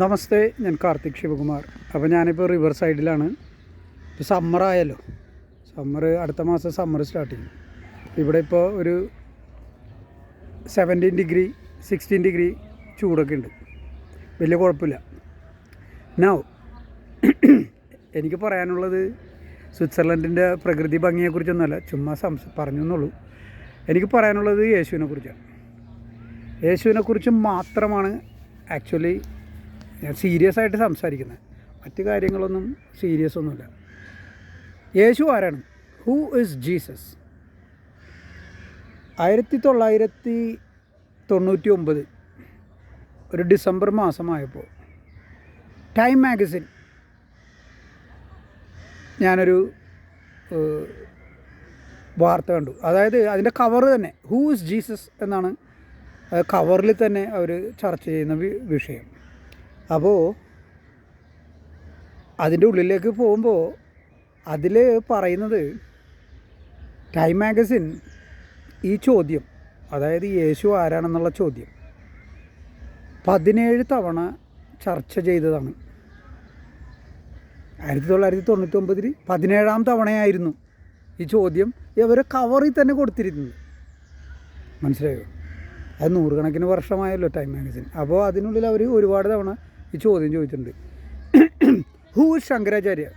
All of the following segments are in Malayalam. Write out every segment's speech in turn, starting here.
നമസ്തേ ഞാൻ കാർത്തിക് ശിവകുമാർ. അപ്പോൾ ഞാനിപ്പോൾ റിവർ സൈഡിലാണ് ഇപ്പോൾ സമ്മറായല്ലോ സമ്മർ അടുത്ത മാസം സമ്മർ സ്റ്റാർട്ട് ചെയ്യും. ഇവിടെ ഇപ്പോൾ ഒരു സെവന്റീൻ ഡിഗ്രി സിക്സ്റ്റീൻ ഡിഗ്രി ചൂടൊക്കെ ഉണ്ട്. വലിയ കുഴപ്പമില്ല. നൗ എനിക്ക് പറയാനുള്ളത് സ്വിറ്റ്സർലൻഡിന്റെ പ്രകൃതി ഭംഗിയെക്കുറിച്ചൊന്നുമല്ല. ചുമ്മാ സംസ പറഞ്ഞു എന്നുള്ളൂ എനിക്ക് പറയാനുള്ളത് യേശുവിനെ യേശുവിനെക്കുറിച്ച് യേശുവിനെ കുറിച്ച് മാത്രമാണ് ആക്ച്വലി ഞാൻ സീരിയസ് ആയിട്ട് സംസാരിക്കുന്നത് മറ്റു കാര്യങ്ങളൊന്നും സീരിയസ് ഒന്നുമില്ല. യേശു ആരാണ്? ഹൂ ഇസ് ജീസസ് ആയിരത്തി തൊള്ളായിരത്തി തൊണ്ണൂറ്റി ഒമ്പത് ഒരു ഡിസംബർ മാസമായപ്പോൾ ടൈം മാഗസിൻ ഞാനൊരു വാർത്ത കണ്ടു. അതായത് അതിന്റെ കവർ തന്നെ ഹൂ ഇസ് ജീസസ് എന്നാണ് കവറിൽ തന്നെ അവർ ചർച്ച ചെയ്യുന്ന വിഷയം. അപ്പോൾ അതിന്റെ ഉള്ളിലേക്ക് പോകുമ്പോൾ അതിൽ പറയുന്നത് ടൈം മാഗസിൻ ഈ ചോദ്യം അതായത് യേശു ആരാണെന്നുള്ള ചോദ്യം പതിനേഴ് തവണ ചർച്ച ചെയ്തതാണ്. ആയിരത്തി തൊള്ളായിരത്തി തൊണ്ണൂറ്റി ഒമ്പതിൽ പതിനേഴാം തവണയായിരുന്നു ഈ ചോദ്യം ഇവരെ കവറിൽ തന്നെ കൊടുത്തിരുന്നത് മനസ്സിലായോ? അത് നൂറുകണക്കിന് വർഷമായല്ലോ ടൈം മാഗസിൻ. അപ്പോൾ അതിനുള്ളിൽ അവർ ഒരുപാട് തവണ ഈ ചോദ്യം ചോദിച്ചിട്ടുണ്ട്. Who is Shankaracharya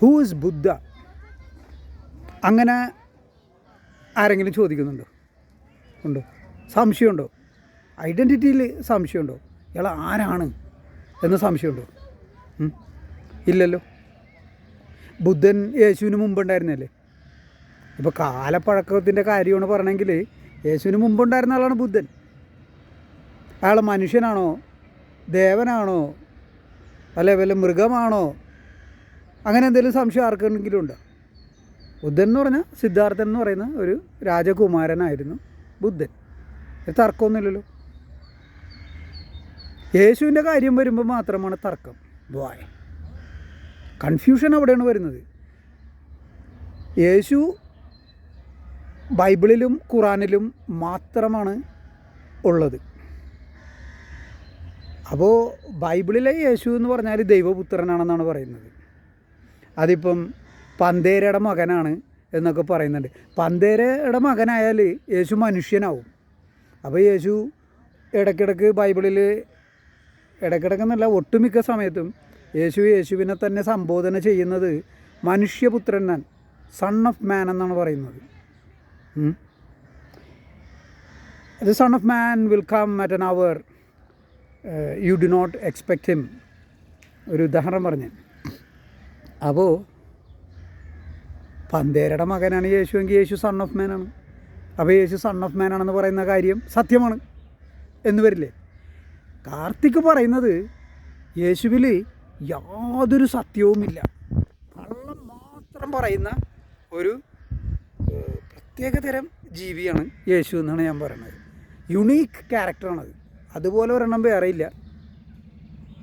who is Buddha അങ്ങനെ ആരെങ്കിലും ചോദിക്കുന്നുണ്ടോ? ഉണ്ടോ? സംശയമുണ്ടോ? ഐഡന്റിറ്റിയിൽ സംശയമുണ്ടോ? ഇയാൾ ആരാണ് എന്ന് സംശയമുണ്ടോ? ഇല്ലല്ലോ. ബുദ്ധൻ യേശുവിന് മുമ്പുണ്ടായിരുന്നല്ലേ? ഇപ്പോൾ കാലപ്പഴക്കത്തിന്റെ കാര്യമാണ് പറയണമെങ്കിൽ യേശുവിന് മുമ്പുണ്ടായിരുന്ന ആളാണ് ബുദ്ധൻ. അയാൾ മനുഷ്യനാണോ? ദേവനാണോ? അല്ലെ വല്ല മൃഗമാണോ? അങ്ങനെ എന്തെങ്കിലും സംശയം ആർക്കെങ്കിലും ഉണ്ടോ ബുദ്ധൻ എന്ന് പറഞ്ഞാൽ സിദ്ധാർത്ഥൻ എന്ന് പറയുന്ന ഒരു രാജകുമാരനായിരുന്നു ബുദ്ധൻ. തർക്കമൊന്നുമില്ലല്ലോ. യേശുവിന്റെ കാര്യം വരുമ്പോൾ മാത്രമാണ് തർക്കം. വായ കൺഫ്യൂഷൻ അവിടെയാണ് വരുന്നത്. യേശു ബൈബിളിലും ഖുറാനിലും മാത്രമാണ് ഉള്ളത്. അപ്പോൾ ബൈബിളിലെ യേശു എന്ന് പറഞ്ഞാൽ ദൈവപുത്രനാണെന്നാണ് പറയുന്നത്. അതിപ്പം പന്തേരയുടെ മകനാണ് എന്നൊക്കെ പറയുന്നുണ്ട്. പന്തേരയുടെ മകനായാൽ യേശു മനുഷ്യനാവും. അപ്പോൾ യേശു ഇടയ്ക്കിടയ്ക്ക് ബൈബിളിൽ ഇടയ്ക്കിടയ്ക്കെന്നല്ല ഒട്ടുമിക്ക സമയത്തും യേശു യേശുവിനെ തന്നെ സംബോധന ചെയ്യുന്നത് മനുഷ്യപുത്രൻ സൺ ഓഫ് മാൻ എന്നാണ് പറയുന്നത്. The son of man will come at an hour you do not expect him ഒരു ഉദാഹരണം പറഞ്ഞു. അപ്പോൾ പന്തേരയുടെ മകനാണ് യേശു എങ്കിൽ യേശു സൺ ഓഫ് മാനാണ് അപ്പോൾ യേശു സൺ ഓഫ് മാനാണെന്ന് പറയുന്ന കാര്യം സത്യമാണ് എന്ന് വരില്ലേ? കാർത്തിക് പറയുന്നത് യേശുവിൽ യാതൊരു സത്യവുമില്ല കള്ളം മാത്രം പറയുന്ന ഒരു പ്രത്യേകതരം ജീവിയാണ് യേശു എന്നാണ് ഞാൻ പറയുന്നത്. യുണീക്ക് ക്യാരക്ടറാണത് അതുപോലെ ഒരെണ്ണം വേറെ ഇല്ല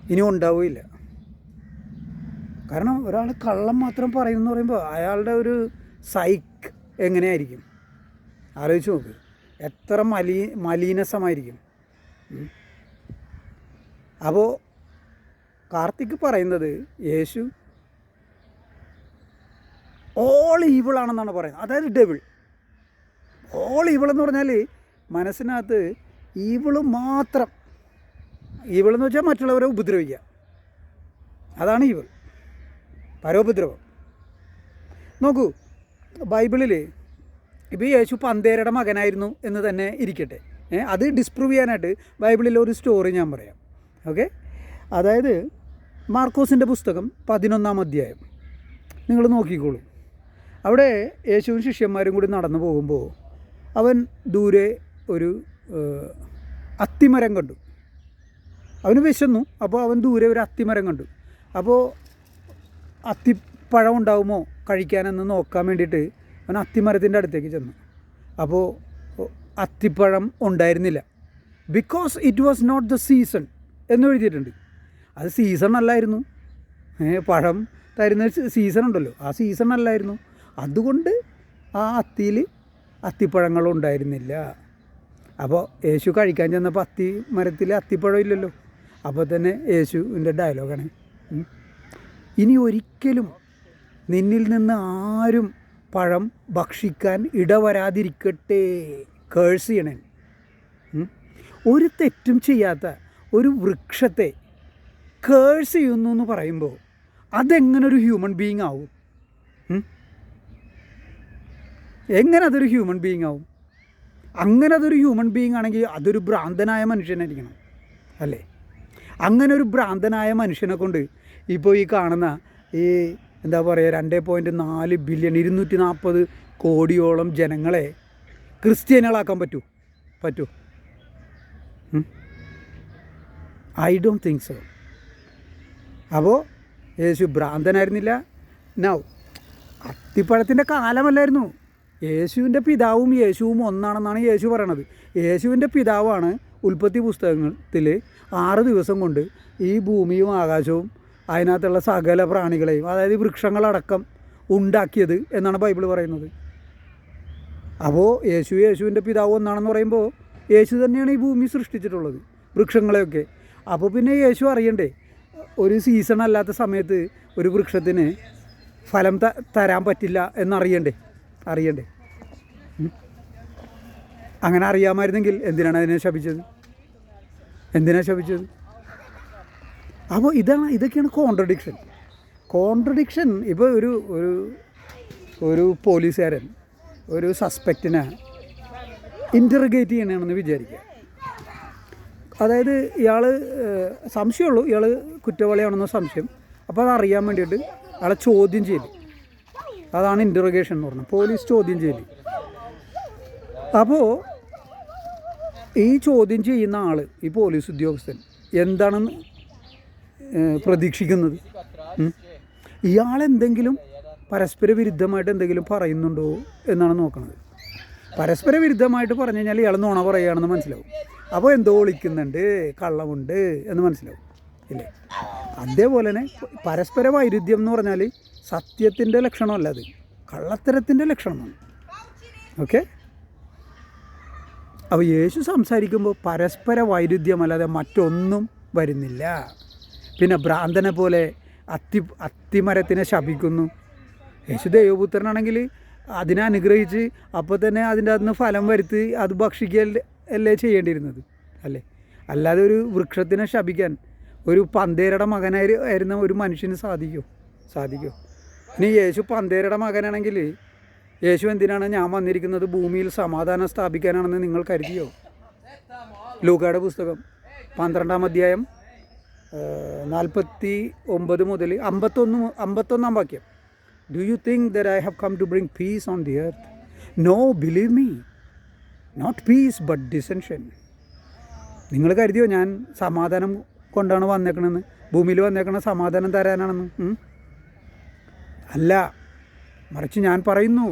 ഇനി ഉണ്ടാവുകയില്ല. കാരണം ഒരാൾ കള്ളം മാത്രം പറയുമെന്ന് പറയുമ്പോൾ അയാളുടെ ഒരു സൈക്ക് എങ്ങനെയായിരിക്കും? ആലോചിച്ച് നോക്ക്. എത്ര മലീ മലീനസമായിരിക്കും. അപ്പോൾ കാർത്തിക് പറയുന്നത് യേശു ഓൾ ഈവിളാണെന്നാണ് പറയുന്നത്. അതായത് ഡെവിൾ ഓൾ ഈവിൾ എന്ന് പറഞ്ഞാൽ മനസ്സിനകത്ത് ഈവിൾ മാത്രം. ഇവളെന്ന് വെച്ചാൽ മറ്റുള്ളവരെ ഉപദ്രവിക്കുക. അതാണ് ഈവിൾ. പരോപദ്രവം. നോക്കൂ ബൈബിളിൽ ഇപ്പോൾ യേശു പന്തേരയുടെ മകനായിരുന്നു എന്ന് തന്നെ ഇരിക്കട്ടെ. അത് ഡിസ്പ്രൂവ് ചെയ്യാനായിട്ട് ബൈബിളിലെ ഒരു സ്റ്റോറി ഞാൻ പറയാം. ഓക്കെ? അതായത് മാർക്കോസിന്റെ പുസ്തകം പതിനൊന്നാം അധ്യായം. നിങ്ങൾ നോക്കിക്കോളൂ. അവിടെ യേശുവും ശിഷ്യന്മാരും കൂടി നടന്നു പോകുമ്പോൾ അവൻ ദൂരെ ഒരു അത്തിമരം കണ്ടു. അവന് വിശന്നു. അപ്പോൾ അവൻ ദൂരെ ഒരു അത്തിമരം കണ്ടു. അപ്പോൾ അത്തിപ്പഴം ഉണ്ടാവുമോ കഴിക്കാനെന്ന് നോക്കാൻ വേണ്ടിയിട്ട് അവൻ അത്തിമരത്തിന്റെ അടുത്തേക്ക് ചെന്നു. അപ്പോൾ അത്തിപ്പഴം ഉണ്ടായിരുന്നില്ല. Because it was not the season എന്ന് എഴുതിയിട്ടുണ്ട്. അത് സീസൺ അല്ലായിരുന്നു. പഴം തരുന്ന സീസൺ ഉണ്ടല്ലോ. ആ സീസൺ അല്ലായിരുന്നു. അതുകൊണ്ട് ആ അത്തിയിൽ അത്തിപ്പഴങ്ങൾ ഉണ്ടായിരുന്നില്ല. അപ്പോൾ യേശു കഴിക്കാൻ ചെന്നപ്പോൾ അത്തി മരത്തിൽ അത്തിപ്പഴം ഇല്ലല്ലോ. അപ്പോൾ തന്നെ യേശുവിന്റെ ഡയലോഗാണ്. ഇനി ഒരിക്കലും നിന്നിൽ നിന്ന് ആരും പഴം ഭക്ഷിക്കാൻ ഇടവരാതിരിക്കട്ടെ. കേഴ്സ് ചെയ്യണേ. ഒരു തെറ്റും ചെയ്യാത്ത ഒരു വൃക്ഷത്തെ കേഴ്സ് ചെയ്യുന്നു എന്ന് പറയുമ്പോൾ അതെങ്ങനെ ഒരു ഹ്യൂമൻ ബീങ് ആവും? എങ്ങനെ അതൊരു ഹ്യൂമൻ ബീങ് ആവും? അങ്ങനെ അതൊരു ഹ്യൂമൻ ബീങ് ആണെങ്കിൽ അതൊരു ഭ്രാന്തനായ മനുഷ്യനായിരിക്കണം അല്ലേ? അങ്ങനെ ഒരു ഭ്രാന്തനായ മനുഷ്യനെ കൊണ്ട് ഇപ്പോൾ ഈ കാണുന്ന ഈ എന്താ പറയുക രണ്ട് പോയിന്റ് നാല് ബില്യൺ ഇരുന്നൂറ്റി നാൽപ്പത് കോടിയോളം ജനങ്ങളെ ക്രിസ്ത്യാനികളാക്കാൻ പറ്റൂ പറ്റൂ. ഐ ഡോണ്ട് തിങ്ക് സോ അപ്പോൾ യേശു ഭ്രാന്തനായിരുന്നില്ല. നൗ അത്തിപ്പഴത്തിന്റെ കാലമല്ലായിരുന്നു. യേശുവിന്റെ പിതാവും യേശുവും ഒന്നാണെന്നാണ് യേശു പറയണത്. യേശുവിന്റെ പിതാവാണ് ഉൽപ്പത്തി പുസ്തകത്തിൽ ആറ് ദിവസം കൊണ്ട് ഈ ഭൂമിയും ആകാശവും അതിനകത്തുള്ള സകല പ്രാണികളെയും അതായത് വൃക്ഷങ്ങളടക്കം ഉണ്ടാക്കിയത് എന്നാണ് ബൈബിൾ പറയുന്നത്. അപ്പോൾ യേശു യേശുവിന്റെ പിതാവ് ഒന്നാണെന്ന് പറയുമ്പോൾ യേശു തന്നെയാണ് ഈ ഭൂമി സൃഷ്ടിച്ചിട്ടുള്ളത് വൃക്ഷങ്ങളെയൊക്കെ. അപ്പോൾ പിന്നെ യേശു അറിയണ്ടേ ഒരു സീസൺ അല്ലാത്ത സമയത്ത് ഒരു വൃക്ഷത്തിന് ഫലം തരാൻ പറ്റില്ല എന്നറിയണ്ടേ? അറിയണ്ടേ? അങ്ങനെ അറിയാമായിരുന്നെങ്കിൽ എന്തിനാണ് അതിനെ ശപിച്ചത്? എന്തിനാണ് ശപിച്ചത്? അപ്പോൾ ഇതാണ് ഇതൊക്കെയാണ് കോൺട്രഡിക്ഷൻ കോൺട്രഡിക്ഷൻ ഇപ്പോൾ ഒരു ഒരു ഒരു പോലീസുകാരൻ ഒരു സസ്പെക്റ്റിനെ ഇന്റർഗേറ്റ് ചെയ്യണമെന്ന് വിചാരിക്കുക. അതായത് ഇയാൾ സംശയമുള്ളൂ. ഇയാൾ കുറ്റവാളിയാണെന്ന സംശയം. അപ്പോൾ അത് അറിയാൻ വേണ്ടിയിട്ട് അയാളെ ചോദ്യം ചെയ്യൽ അതാണ് ഇന്ററഗേഷൻ എന്ന് പറഞ്ഞത്. പോലീസ് ചോദ്യം ചെയ്യൽ അപ്പോൾ ഈ ചോദ്യം ചെയ്യുന്ന ആൾ ഈ പോലീസ് ഉദ്യോഗസ്ഥൻ എന്താണെന്ന് പ്രതീക്ഷിക്കുന്നത്? ഇയാൾ എന്തെങ്കിലും പരസ്പര വിരുദ്ധമായിട്ട് എന്തെങ്കിലും പറയുന്നുണ്ടോ എന്നാണ് നോക്കുന്നത് പരസ്പര വിരുദ്ധമായിട്ട് പറഞ്ഞു കഴിഞ്ഞാൽ ഇയാൾ നുണ പറയുകയാണെന്ന് മനസ്സിലാവും. അപ്പോൾ എന്തോ ഒളിക്കുന്നുണ്ട് കള്ളമുണ്ട് എന്ന് മനസ്സിലാവും. ഇല്ലേ? അതേപോലെ തന്നെ പരസ്പര വൈരുദ്ധ്യം എന്ന് പറഞ്ഞാൽ സത്യത്തിന്റെ ലക്ഷണമല്ല അത്. കള്ളത്തരത്തിന്റെ ലക്ഷണമാണ്. ഓക്കെ? അപ്പോൾ യേശു സംസാരിക്കുമ്പോൾ പരസ്പര വൈരുദ്ധ്യമല്ലാതെ മറ്റൊന്നും വരുന്നില്ല. പിന്നെ ഭ്രാന്തനെ പോലെ അത്തി അത്തിമരത്തിനെ ശപിക്കുന്നു. യേശു ദൈവപുത്രനാണെങ്കിൽ അതിനെ അനുഗ്രഹിച്ച് അപ്പോൾ തന്നെ അതിന്റെ അകത്തുനിന്ന് ഫലം വരുത്തി അത് ഭക്ഷിക്കൽ അല്ലേ ചെയ്യേണ്ടിയിരുന്നത് അല്ലേ? അല്ലാതെ ഒരു വൃക്ഷത്തിനെ ശപിക്കാൻ ഒരു പന്തേരയുടെ മകനായി വരുന്ന ഒരു മനുഷ്യന് സാധിക്കുമോ സാധിക്കുമോ ഇനി യേശു പന്തേരയുടെ മകനാണെങ്കിൽ യേശു എന്തിനാണ് ഞാൻ വന്നിരിക്കുന്നത്? ഭൂമിയിൽ സമാധാനം സ്ഥാപിക്കാനാണെന്ന് നിങ്ങൾ കരുതിയോ? ലൂക്കയുടെ പുസ്തകം പന്ത്രണ്ടാം അധ്യായം നാൽപ്പത്തി ഒമ്പത് മുതൽ അമ്പത്തൊന്ന് അമ്പത്തൊന്നാം വാക്യം. Do you think that I have come to bring peace on the earth no believe me not peace but dissension നിങ്ങൾ കരുതിയോ ഞാൻ സമാധാനം കൊണ്ടാണ് വന്നേക്കണമെന്ന് ഭൂമിയിൽ വന്നേക്കണ സമാധാനം തരാനാണെന്ന്? അല്ല. മറിച്ച് ഞാൻ പറയുന്നു.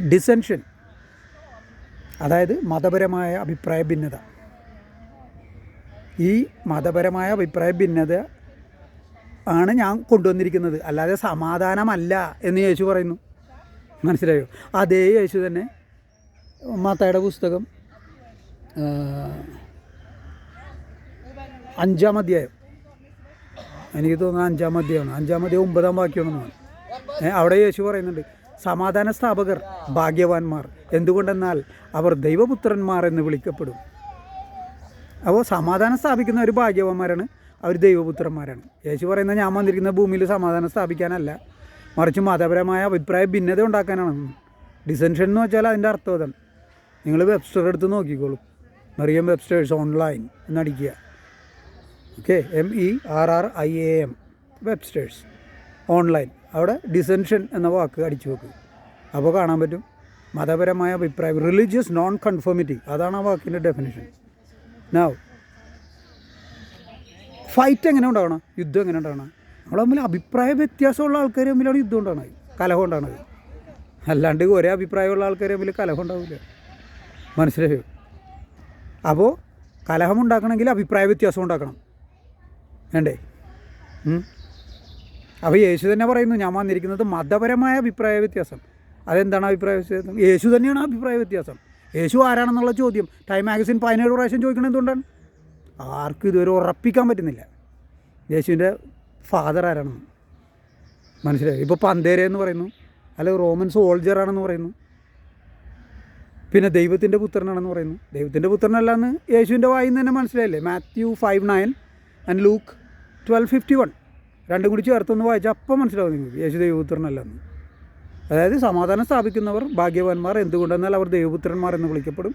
ഡിസെൻഷൻ. അതായത് മതപരമായ അഭിപ്രായ ഭിന്നത. ഈ മതപരമായ അഭിപ്രായ ഭിന്നത ആണ് ഞാൻ കൊണ്ടുവന്നിരിക്കുന്നത്. അല്ലാതെ സമാധാനമല്ല എന്ന് യേശു പറയുന്നു. മനസ്സിലായോ? അതേ യേശു തന്നെ മാത്തയുടെ പുസ്തകം അഞ്ചാം അധ്യായം. എനിക്ക് തോന്നുന്നു അഞ്ചാം അധ്യായമാണ്. അഞ്ചാം അധ്യായം ഒമ്പതാം വാക്യമാണെന്ന് അവിടെ യേശു പറയുന്നുണ്ട് സമാധാന സ്ഥാപകർ ഭാഗ്യവാന്മാർ. എന്തുകൊണ്ടെന്നാൽ അവർ ദൈവപുത്രന്മാർ എന്ന് വിളിക്കപ്പെടും. അപ്പോൾ സമാധാനം സ്ഥാപിക്കുന്ന ഒരു ഭാഗ്യവാന്മാരാണ് അവർ ദൈവപുത്രന്മാരാണ്. യേശു പറയുന്നത് ഞാൻ വന്നിരിക്കുന്ന ഭൂമിയിൽ സമാധാനം സ്ഥാപിക്കാനല്ല. മറിച്ച് മതപരമായ അഭിപ്രായ ഭിന്നത ഉണ്ടാക്കാനാണ്. ഡിസെൻഷൻ എന്ന് വെച്ചാൽ അതിന്റെ അർത്ഥം അതാണ്. നിങ്ങൾ വെബ്സ്റ്റർ എടുത്ത് നോക്കിക്കോളൂ. Merriam Webster's online എന്നടിക്കുക okay? M E R R I A M Webster's. Online. അവിടെ ഡിസെൻഷൻ എന്ന വാക്ക് അടിച്ചു വെക്കും. അപ്പോൾ കാണാൻ പറ്റും മതപരമായ അഭിപ്രായം റിലീജിയസ് നോൺ കൺഫോമിറ്റി അതാണ് ആ വാക്കിന്റെ ഡെഫിനേഷൻ നൗ ഫൈറ്റ് എങ്ങനെ ഉണ്ടാവണം? യുദ്ധം എങ്ങനെ ഉണ്ടാവണം? നമ്മൾ തമ്മിൽ അഭിപ്രായ വ്യത്യാസമുള്ള ആൾക്കാർ തമ്മിലാണ് യുദ്ധം ഉണ്ടാവണത്. കലഹം ഉണ്ടാവണത്. അല്ലാണ്ട് ഒരേ അഭിപ്രായമുള്ള ആൾക്കാർ തമ്മിൽ കലഹം ഉണ്ടാവില്ല. മനസ്സിലായോ? അപ്പോൾ കലഹം ഉണ്ടാക്കണമെങ്കിൽ അഭിപ്രായ വ്യത്യാസം ഉണ്ടാക്കണം. വേണ്ടേ? അപ്പോൾ യേശു തന്നെ പറയുന്നു ഞാൻ വന്നിരിക്കുന്നത് മതപരമായ അഭിപ്രായ വ്യത്യാസം. അതെന്താണ് അഭിപ്രായ വ്യത്യാസം? യേശു തന്നെയാണ് അഭിപ്രായ വ്യത്യാസം. യേശു ആരാണെന്നുള്ള ചോദ്യം ടൈം മാഗസിൻ പതിനേഴ് പ്രാവശ്യം ചോദിക്കണം എന്തുകൊണ്ടാണ്? ആർക്കും ഇതുവരെ ഉറപ്പിക്കാൻ പറ്റുന്നില്ല. യേശുവിന്റെ ഫാദർ ആരാണെന്ന്. മനസ്സിലായി? ഇപ്പോൾ പന്തേര എന്ന് പറയുന്നു അല്ലെങ്കിൽ റോമൻ സോൾജർ ആണെന്ന് പറയുന്നു പിന്നെ ദൈവത്തിന്റെ പുത്രനാണെന്ന് പറയുന്നു. ദൈവത്തിന്റെ പുത്രനല്ല എന്ന് യേശുവിന്റെ വായിൽ തന്നെ മനസ്സിലായില്ലേ? Matthew five nine and Luke twelve fifty one രണ്ടും കൂടി ചേർത്തൊന്ന് വായിച്ചാൽ അപ്പം മനസ്സിലാവും നിങ്ങൾക്ക്. യേശു ദൈവപുത്രനല്ലന്ന്. അതായത് സമാധാനം സ്ഥാപിക്കുന്നവർ ഭാഗ്യവാന്മാർ എന്തുകൊണ്ടെന്നാൽ അവർ ദൈവപുത്രന്മാർ എന്ന് വിളിക്കപ്പെടും.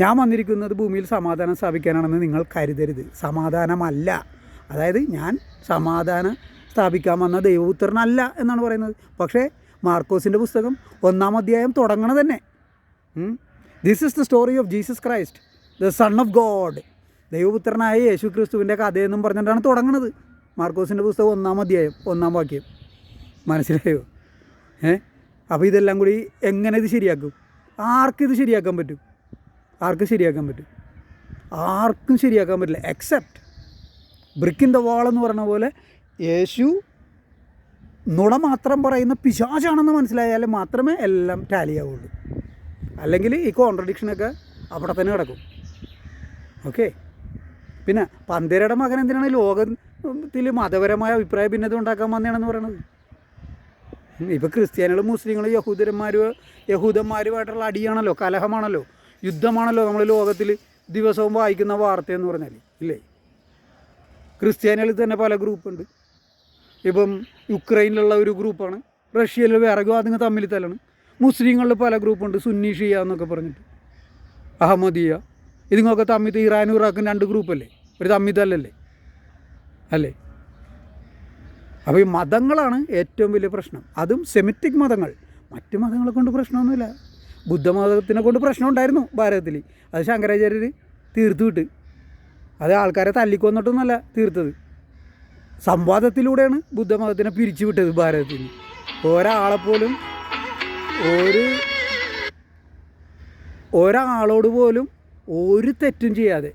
ഞാൻ വന്നിരിക്കുന്നത് ഭൂമിയിൽ സമാധാനം സ്ഥാപിക്കാനാണെന്ന് നിങ്ങൾ കരുതരുത്. സമാധാനമല്ല. അതായത് ഞാൻ സമാധാനം സ്ഥാപിക്കാൻ വന്ന ദൈവപുത്രനല്ല എന്നാണ് പറയുന്നത്. പക്ഷേ മാർക്കോസിന്റെ പുസ്തകം ഒന്നാം അധ്യായം തുടങ്ങണ തന്നെ this is the story of Jesus Christ the son of God ദൈവപുത്രനായ യേശു ക്രിസ്തുവിന്റെ കഥയെന്നും പറഞ്ഞിട്ടാണ് തുടങ്ങുന്നത് മാർക്കോസിന്റെ പുസ്തകം ഒന്നാം അധ്യായം ഒന്നാം വാക്യം. മനസ്സിലായോ? ഏ? അപ്പോൾ ഇതെല്ലാം കൂടി എങ്ങനെ ഇത് ശരിയാക്കും? ആർക്കിത് ശരിയാക്കാൻ പറ്റും? ആർക്ക് ശരിയാക്കാൻ പറ്റും? ആർക്കും ശരിയാക്കാൻ പറ്റില്ല. എക്സെപ്റ്റ് ബ്രിക്കിൻ ദ വാൾ എന്ന് പറഞ്ഞ പോലെ യേശു നുണ മാത്രം പറയുന്ന പിശാചാണെന്ന് മനസ്സിലായാൽ മാത്രമേ എല്ലാം ടാലിയാവുള്ളൂ അല്ലെങ്കിൽ ഈ കോൺട്രഡിക്ഷനൊക്കെ അവിടെ തന്നെ കിടക്കും ഓക്കെ പിന്നെ പന്തേരയുടെ മകൻ എന്തിനാണ് ലോകത്തിൽ മതപരമായ അഭിപ്രായ ഭിന്നത ഉണ്ടാക്കാൻ വന്നതാണെന്ന് പറയണത്? ഇപ്പോൾ ക്രിസ്ത്യാനികളും മുസ്ലിങ്ങളും യഹൂദന്മാരും യഹൂദന്മാരുമായിട്ടുള്ള അടിയാണല്ലോ കലഹമാണല്ലോ യുദ്ധമാണല്ലോ നമ്മൾ ലോകത്തിൽ ദിവസവും വായിക്കുന്ന വാർത്ത എന്ന് പറഞ്ഞാൽ ഇല്ലേ? ക്രിസ്ത്യാനികളിൽ തന്നെ പല ഗ്രൂപ്പുണ്ട്. ഇപ്പം യുക്രൈനിലുള്ള ഒരു ഗ്രൂപ്പാണ് റഷ്യയിൽ വേറെ അതുങ്ങൾ തമ്മിൽ തല്ലാണ്. മുസ്ലിങ്ങളിൽ പല ഗ്രൂപ്പുണ്ട് സുന്നി ഷിയ എന്നൊക്കെ പറഞ്ഞിട്ട്. അഹമ്മദിയ ഇതുങ്ങളൊക്കെ തമ്മിൽ ഇറാനും ഇറാഖും രണ്ട് ഗ്രൂപ്പല്ലേ? ഒരു തമ്മിൽ അല്ലേ? അപ്പോൾ ഈ മതങ്ങളാണ് ഏറ്റവും വലിയ പ്രശ്നം. അതും സെമിറ്റിക് മതങ്ങൾ. മറ്റു മതങ്ങളെ കൊണ്ട് പ്രശ്നമൊന്നുമില്ല. ബുദ്ധമതത്തിനെ കൊണ്ട് പ്രശ്നം ഉണ്ടായിരുന്നു ഭാരതത്തിൽ. അത് ശങ്കരാചാര്യർ തീർത്തു വിട്ട്. അത് ആൾക്കാരെ തല്ലിക്കൊന്നിട്ടൊന്നുമല്ല തീർത്തത്. സംവാദത്തിലൂടെയാണ് ബുദ്ധമതത്തിനെ പിരിച്ചു വിട്ടത് ഭാരതത്തിൽ. ഒരാളെപ്പോലും ഒരു ഒരാളോട് പോലും ഒരു തെറ്റും ചെയ്യാതെ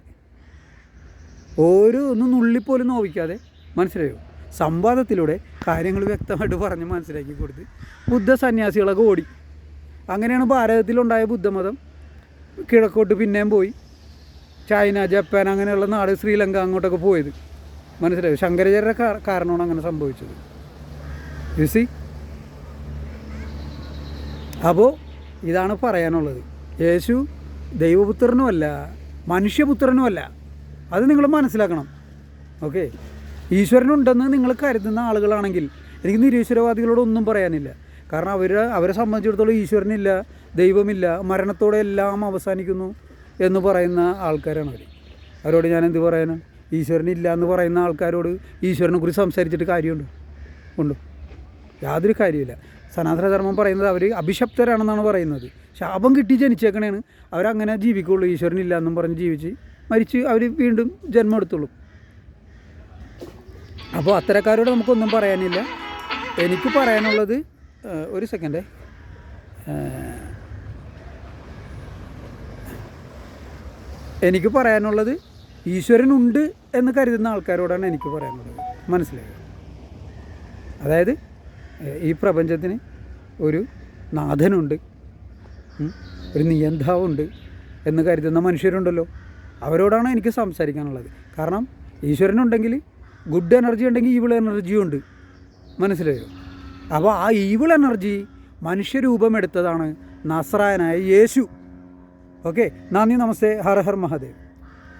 ഒരു ഒന്നും നുള്ളിപ്പോലും നോവിക്കാതെ മനസ്സിലായോ? സംവാദത്തിലൂടെ കാര്യങ്ങൾ വ്യക്തമായിട്ട് പറഞ്ഞ് മനസ്സിലാക്കി കൊടുത്ത് ബുദ്ധ സന്യാസികളൊക്കെ ഓടി. അങ്ങനെയാണ് ഭാരതത്തിലുണ്ടായ ബുദ്ധമതം. കിഴക്കോട്ട് പിന്നെയും പോയി. ചൈന ജപ്പാൻ അങ്ങനെയുള്ള നാട് ശ്രീലങ്ക അങ്ങോട്ടൊക്കെ പോയത്. മനസ്സിലായോ? ശങ്കരാചാര്യ കാരണമാണ് അങ്ങനെ സംഭവിച്ചത്. യു സി അപ്പോൾ ഇതാണ് പറയാനുള്ളത്. യേശു ദൈവപുത്രനുമല്ല മനുഷ്യപുത്രനുമല്ല. അത് നിങ്ങൾ മനസ്സിലാക്കണം. ഓക്കെ ഈശ്വരനുണ്ടെന്ന് നിങ്ങൾ കരുതുന്ന ആളുകളാണെങ്കിൽ എനിക്ക് നിരീശ്വരവാദികളോട് ഒന്നും പറയാനില്ല. കാരണം അവർ അവരെ സംബന്ധിച്ചിടത്തോളം ഈശ്വരനില്ല ദൈവമില്ല മരണത്തോടെ എല്ലാം അവസാനിക്കുന്നു എന്ന് പറയുന്ന ആൾക്കാരാണ് അവർ അവരോട് ഞാൻ എന്ത് പറയാനാണ്? ഈശ്വരനില്ല എന്ന് പറയുന്ന ആൾക്കാരോട് ഈശ്വരനെ കുറിച്ച് സംസാരിച്ചിട്ട് കാര്യമുണ്ടോ? ഉണ്ടോ? യാതൊരു കാര്യമില്ല സനാതനധർമ്മം പറയുന്നത് അവർ അഭിശപ്തരാണെന്നാണ് പറയുന്നത്. ശാപം കിട്ടി ജനിച്ചേക്കണേണ്. അവരങ്ങനെ ജീവിക്കുള്ളൂ. ഈശ്വരനില്ല എന്നും പറഞ്ഞ് ജീവിച്ച് മരിച്ച് അവർ വീണ്ടും ജന്മം എടുത്തുള്ളൂ അപ്പോൾ അത്തരക്കാരോട് നമുക്കൊന്നും പറയാനില്ല. എനിക്ക് പറയാനുള്ളത് ഒരു സെക്കൻഡേ എനിക്ക് പറയാനുള്ളത് ഈശ്വരനുണ്ട് എന്ന് കരുതുന്ന ആൾക്കാരോടാണ് എനിക്ക് പറയാനുള്ളത്. മനസ്സിലായോ? അതായത് ഈ പ്രപഞ്ചത്തിന് ഒരു നാഥനുണ്ട് ഒരു നിയന്താവുണ്ട് എന്ന് കരുതുന്ന മനുഷ്യരുണ്ടല്ലോ. അവരോടാണ് എനിക്ക് സംസാരിക്കാനുള്ളത്. കാരണം ഈശ്വരനുണ്ടെങ്കിൽ ഗുഡ് എനർജി ഉണ്ടെങ്കിൽ ഈവിൾ എനർജിയും ഉണ്ട്. മനസ്സിലായോ? അപ്പോൾ ആ ഈവിൾ എനർജി മനുഷ്യരൂപമെടുത്തതാണ് നസ്രായനായ യേശു. ഓക്കെ? നന്ദി നമസ്തേ. ഹർ ഹർ മഹാദേവ്.